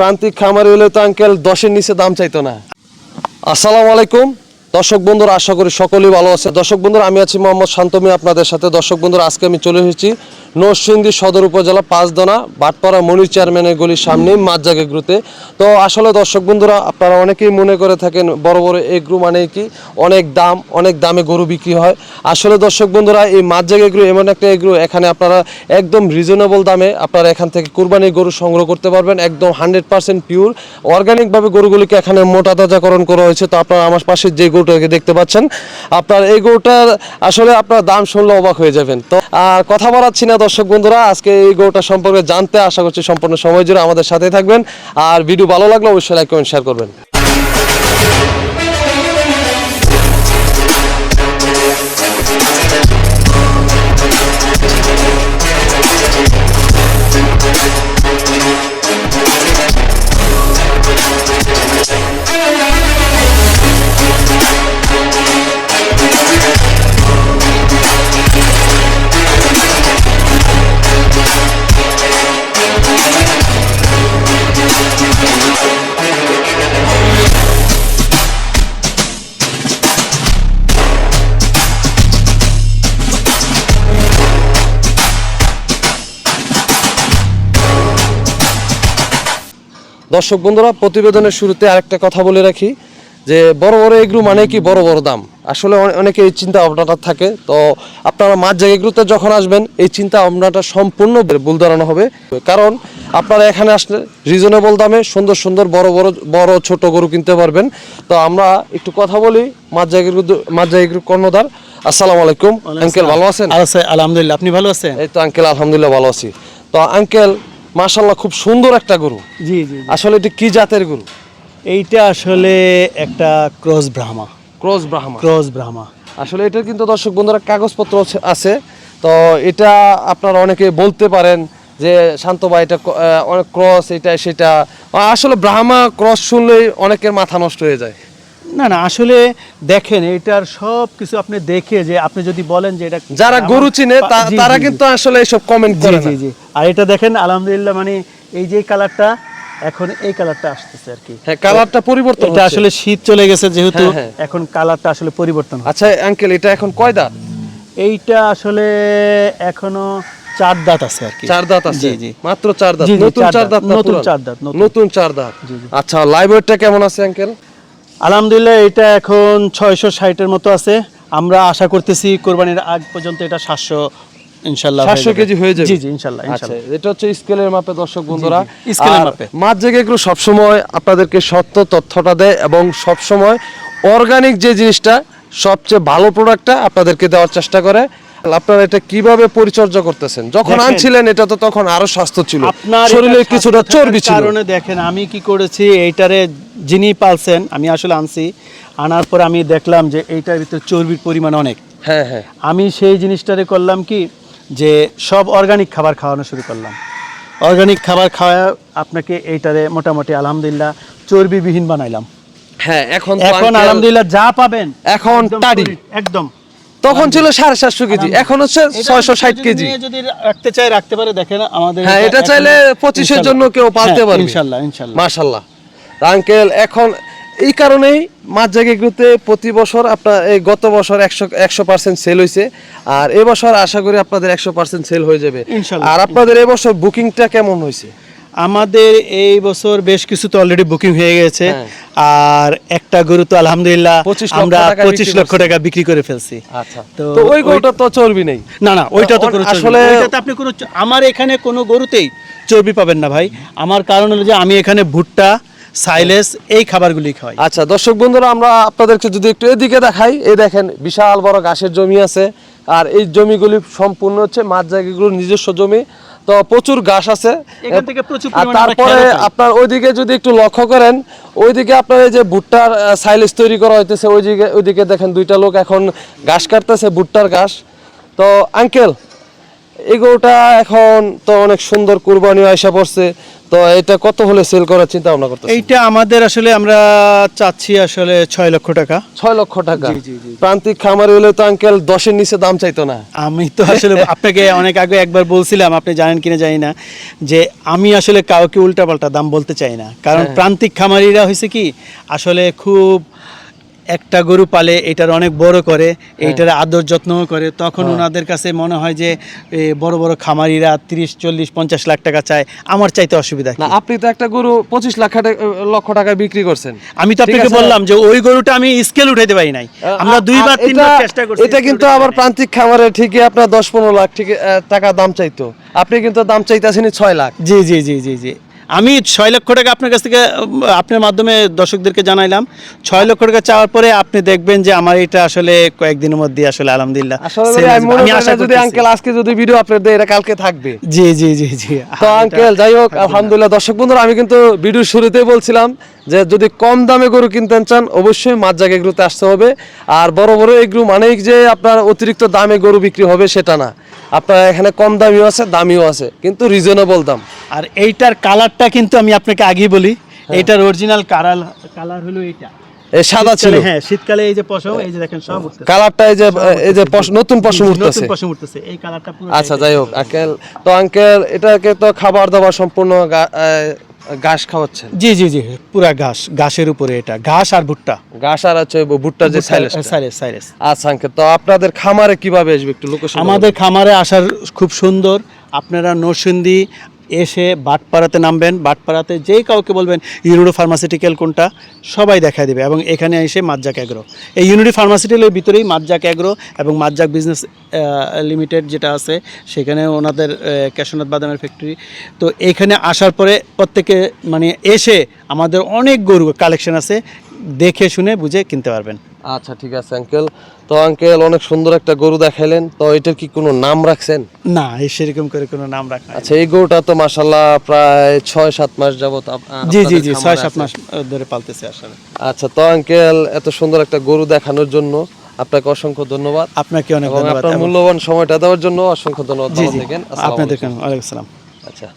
প্রান্তিক খামারি হলে তো আঙ্কেল দশের নিচে দাম চাইতো না। আসসালামু আলাইকুম। দর্শক বন্ধুর, আশা করি সকলেই ভালো আছে দর্শক বন্ধুরা, আমি আছি মোহাম্মদ শান্তমি আপনাদের সাথে। দর্শক বন্ধুরা, আজকে আমি চলে এসেছি নরসিংদী সদর উপজেলা পাঁচদনা, বাটপাড়া মনির চেয়ারম্যানের গলির সামনেই মাঝজাগ এগ্রুতে তো আসলে দর্শক বন্ধুরা, আপনারা অনেকেই মনে করে থাকেন, বড় বড় এগ্রু মানে কি? অনেক দাম, অনেক দামে গরু বিক্রি হয়। আসলে দর্শক বন্ধুরা, এই মাঝজাগ এগ্রু এমন একটা এগ্রু এখানে আপনারা একদম রিজনেবল দামে আপনারা এখান থেকে কুরবানির গরু সংগ্রহ করতে পারবেন, একদম হান্ড্রেড পার্সেন্ট পিওর অর্গানিকভাবে গরুগুলিকে এখানে মোটা তাজাকরণ করা হয়েছে। তো আপনারা আমার পাশে যে গরুটাকে দেখতে পাচ্ছেন, আপনার এই গরুটার আসলে আপনার দাম শুনলে অবাক হয়ে যাবেন। তো, আর কথা বলাচ্ছি না দর্শক বন্ধুরা, আজকে এই গোটা সম্পর্কে জানতে আশা করছি সম্পূর্ণ সময় জুড়ে আমাদের সাথে থাকবেন। আর ভিডিও ভালো লাগলে অবশ্যই লাইক কমেন্ট শেয়ার করবেন। দর্শক বন্ধুরা প্রতিবেদনের শুরুতে আরেকটা কথা বলে রাখি যে বড় বড় এগ্রু মানে কি বড় বড় দাম। আসলে অনে- অনেকে এই চিন্তা ভাবনাটা থাকে। তো আপনারা মাঝ জায়গাগুলোতে যখন আসবেন এই চিন্তা ভাবনাটা সম্পূর্ণ ভুল ধারণা হবে। কারণ আপনারা এখানে আসলে রিজনেবল দামে সুন্দর সুন্দর বড় বড় বড় ছোট গরু কিনতে পারবেন। তো আমরা একটু কথা বলি মাঝ জায়গার মাঝ জায়গার কর্ণধার। আসসালামু আলাইকুম। আঙ্কেল ভালো আছেন? আলহামদুলিল্লাহ। আপনি ভালো আছেন? এই তো আঙ্কেল আলহামদুলিল্লাহ ভালো আছি। তো আঙ্কেল মাশাল্লাহ খুব সুন্দর একটা গরু। জি জি আসলে এটা কি জাতের গরু? এইটা আসলে একটা cross Brahma. Cross Brahma. Cross Brahma. আসলে এটার কিন্তু দর্শক বন্ধুরা কাগজপত্র আছে- তো এটা আপনারা অনেকে বলতে পারেন যে শান্ত বা এটা অনেক ক্রস এটা সেটা। আসলে ব্রাহ্মা ক্রস শুনলেই অনেকের মাথা নষ্ট হয়ে যায়। না না আসলে দেখেন এটার সব কিছু আপনি দেখে যে আপনি যদি বলেন যে এটা যারা গরু চিনে তারা কিন্তু আসলে এসব কমেন্ট করে জি জি। আর এটা দেখেন আলহামদুলিল্লাহ মানে এই যে কালারটা এখন এই কালারটা আসতেছে আর কি। হ্যাঁ কালারটা পরিবর্তন এটা আসলে শীত চলে গেছে যেহেতু হ্যাঁ, হ্যাঁ। এখন কালারটা আসলে পরিবর্তন আচ্ছা আঙ্কেল এটা এখন কয় দাঁত? এইটা আসলে এখনও চার দাঁত আছে আর কি। চার দাঁত আছে? জি জি। মাত্র চার দাঁত। নতুন চার দাঁত, নতুন চার দাঁত, নতুন। চার দাঁত। জি, জি। আচ্ছা লাইভ ওয়েটটা কেমন আছে আঙ্কেল আলহামদুলিল্লাহ এটা এখন ছয়শো ষাটের মতো আছে। আমরা আশা করতেছি কোরবানির আগ পর্যন্ত এটা সাতশো ইনশাল্লাহ 700 যাবে। কেজি হয়ে যাবে? জি জি ইনশাল্লাহ আচ্ছা এটা হচ্ছে স্কেলের মাপে দর্শক বন্ধুরা। স্কেলের মাপে। মাছ জায়গা এগুলো সবসময় আপনাদেরকে সত্য তথ্যটা দেয় এবং সবসময় অর্গানিক যে জিনিসটা সবচেয়ে ভালো প্রোডাক্টটা আপনাদেরকে দেওয়ার চেষ্টা করে। আপনারা এটা কীভাবে পরিচর্যা করতেছেন? যখন আনছিলেন এটা তো তখন আরও স্বাস্থ্য ছিল। শরীরে কিছুটা চর্বি ছিল। কারণে দেখেন আমি কি করেছি এইটারে যিনি পালছেন আমি আসলে আনছি। আনার পর আমি দেখলাম যে এইটার ভিতরে চর্বির পরিমাণ অনেক। হ্যাঁ হ্যাঁ। আমি সেই জিনিসটারে করলাম কি? যে সব অর্গানিক খাবার খাওয়ানো শুরু করলাম। অর্গানিক খাবার খাওয়া আপনাকে এইটারে মোটামুটি আলহামদুলিল্লাহ চর্বিবিহীন বানাইলাম। হ্যাঁ এখন এখন আলহামদুলিল্লাহ যা পাবেন এখন একদম টাড়ি। একদম। তখন ছিল সাড়ে সাতশো কেজি এখন হচ্ছে ছয়শো ষাট কেজি। যদি রাখতে চাই রাখতে পারে। দেখেন আমাদের হ্যাঁ এটা চাইলে পঁচিশের জন্য কেউ পালতে হ্যাঁ, পারবে। ইনশাল্লাহ ইনশাল্লাহ। মাশাল্লাহ। আঙ্কেল এখন এই কারণেই মাছ জায়গাগুলোতে প্রতি বছর আপনার এই গত বছর একশো একশো পার্সেন্ট সেল হয়েছে আর এবছর আশা করি আপনাদের একশো পার্সেন্ট সেল হয়ে যাবে। আর আপনাদের এবছর বুকিংটা কেমন হয়েছে আমাদের এই বছর বেশ কিছু তো অলরেডি বুকিং হয়ে গেছে হ্যাঁ। আর একটা গরু তো আলহামদুলিল্লাহ আমরা পঁচিশ লক্ষ টাকা বিক্রি করে ফেলছি। আচ্ছা। তো ওই গরুটা তো চর্বি নেই? না না ওইটা তো আসলে- আসলে আপনি কোনো আমার এখানে কোনো গরুতেই চর্বি পাবেন না ভাই। আমার কারণ হলো যে আমি এখানে ভুট্টা সাইলেস এই খাবারগুলি খাওয়াই। আচ্ছা দর্শক বন্ধুরা আমরা আপনাদেরকে যদি একটু এদিকে দেখাই এই দেখেন বিশাল বড় ঘাসের জমি আছে। আর এই জমিগুলি সম্পূর্ণ হচ্ছে মাছ জায়গাগুলোর নিজস্ব জমি। তো প্রচুর ঘাস আছে। এখান থেকে প্রচুর আর তারপরে আপনার ওইদিকে যদি একটু লক্ষ্য করেন ওইদিকে আপনার এই যে ভুট্টার সাইলেজ তৈরি করা হইতেছে ওইদিকে ওইদিকে দেখেন দুইটা লোক এখন ঘাস কাটতেছে ভুট্টার ঘাস। তো আঙ্কেল এই গরুটা এখন তো অনেক সুন্দর কুরবানি আয়সা পড়ছে। তো এটা কত হলে সেল করার চিন্তা ভাবনা করতে এইটা আমাদের আসলে আমরা চাচ্ছি আসলে ছয় লক্ষ টাকা। ছয় লক্ষ টাকা? জি, জি, জি। প্রান্তিক খামারি হলে তো আঙ্কেল দশের নিচে দাম চাইতো না। আমি তো আসলে আপনাকে অনেক আগে একবার বলছিলাম আপনি জানেন কিনা জানি না যে আমি আসলে কাউকে উল্টাপাল্টা দাম বলতে চাই না। কারণ হ্যাঁ। প্রান্তিক খামারিরা হয়েছে কি আসলে খুব একটা গরু পালে এটার অনেক বড় করে হ্যাঁ। এইটার আদর যত্ন করে। তখন ওনাদের কাছে মনে হয় যে বড় বড় খামারিরা তিরিশ চল্লিশ পঞ্চাশ লাখ টাকা চায়। আমার চাইতে অসুবিধা না আপনি তো একটা গরু পঁচিশ লাখ লক্ষ টাকায় বিক্রি করছেন। আমি তো আপনাকে বললাম যে ওই গরুটা আমি স্কেল উঠাইতে পারি নাই। আমরা দুইবার তিনবার এটা- চেষ্টা করছি এটা কিন্তু আবার প্রান্তিক খামারে ঠিকই আপনার দশ পনেরো লাখ ঠিক টাকা দাম চাইতো। আপনি কিন্তু দাম চাইতেছেন ছয় লাখ। জি জি জি জি জি। আমি ছয় লক্ষ টাকা আপনার কাছ থেকে আপনার মাধ্যমে দর্শকদেরকে জানাইলাম। ছয় লক্ষ টাকা চাওয়ার পরে আপনি দেখবেন যে আমার এটা আসলে কয়েকদিনের মধ্যে আসলে আলহামদুলিল্লাহ যদি আঙ্কেল আজকে যদি ভিডিও এটা কালকে থাকবে। জি জি জি জি। তো আঙ্কেল যাই হোক আলহামদুলিল্লাহ। দর্শক বন্ধুরা আমি কিন্তু ভিডিওর শুরুতেই বলছিলাম যে যদি কম দামে গরু কিনতে চান অবশ্যই মাছ জায়গা এগুলোতে আসতে হবে। আর বড় বড় এগুলো মানেই যে আপনার অতিরিক্ত দামে গরু বিক্রি হবে সেটা না। আপনার এখানে কম দামিও আছে দামিও আছে কিন্তু রিজনেবল দাম। আর এইটার কালারটা কিন্তু আমি আপনাকে আগেই বলি হ্যাঁ। এইটার অরিজিনাল কালার কালার হলো এইটা। সাদা ছিল। হ্যাঁ শীতকালে এই যে পশম এই যে দেখেন সব কালারটা এই যে এই যে পশ- নতুন পশম উঠতেছে নতুন পশম উঠতেছে। এই কালারটা পুরো আচ্ছা যাই হোক আঙ্কেল তো আঙ্কেল এটাকে তো খাবার দাবার সম্পূর্ণ ঘাস খাওয়াচ্ছেন? জি জি জি পুরা ঘাস ঘাসের উপরে এটা ঘাস আর ভুট্টা। ঘাস আর আছে ভুট্টার যে সাইলেস সাইলেস সাইলেস আচ্ছা তো আপনাদের খামারে কীভাবে আসবে একটু লোকেশন আমাদের খামারে আসার খুব সুন্দর। আপনারা নরসিংদী এসে বাটপাড়াতে নামবেন। বাটপাড়াতে যেই কাউকে বলবেন ইউনিডো ফার্মাসিউটিক্যাল কোনটা? সবাই দেখা দেবে। এবং এখানে এসে মাজ্জাক অ্যাগ্রো। এই ইউনিডি ফার্মাসিউটিক্যালের ভিতরেই মাজ্জাক অ্যাগ্রো এবং মাজ্জাক বিজনেস লিমিটেড যেটা আছে সেখানে ওনাদের আহ, কেশনাথ বাদামের ফ্যাক্টরি তো এখানে আসার পরে প্রত্যেকে মানে এসে আমাদের অনেক গরু কালেকশন আছে দেখে শুনে বুঝে কিনতে পারবেন। আচ্ছা ঠিক আছে আঙ্কেল তো আঙ্কেল অনেক সুন্দর একটা গরু দেখাইলেন। তো এটার কি কোনো নাম রাখছেন? না এই সেরকম করে কোনো নাম রাখা আচ্ছা এই গরুটা তো মাশাল্লাহ প্রায় ছয় সাত মাস যাবত জি জি জি ছয় সাত মাস ধরে পালতেছে আসলে। আচ্ছা তো আঙ্কেল এত সুন্দর একটা গরু দেখানোর জন্য আপনাকে অসংখ্য ধন্যবাদ। আপনাকে অনেক ধন্যবাদ আপনার মূল্যবান সময়টা দেওয়ার জন্য অসংখ্য ধন্যবাদ। ভালো থাকেন। আপনাদেরকে। ওয়ালাইকুম আসসালাম। আচ্ছা।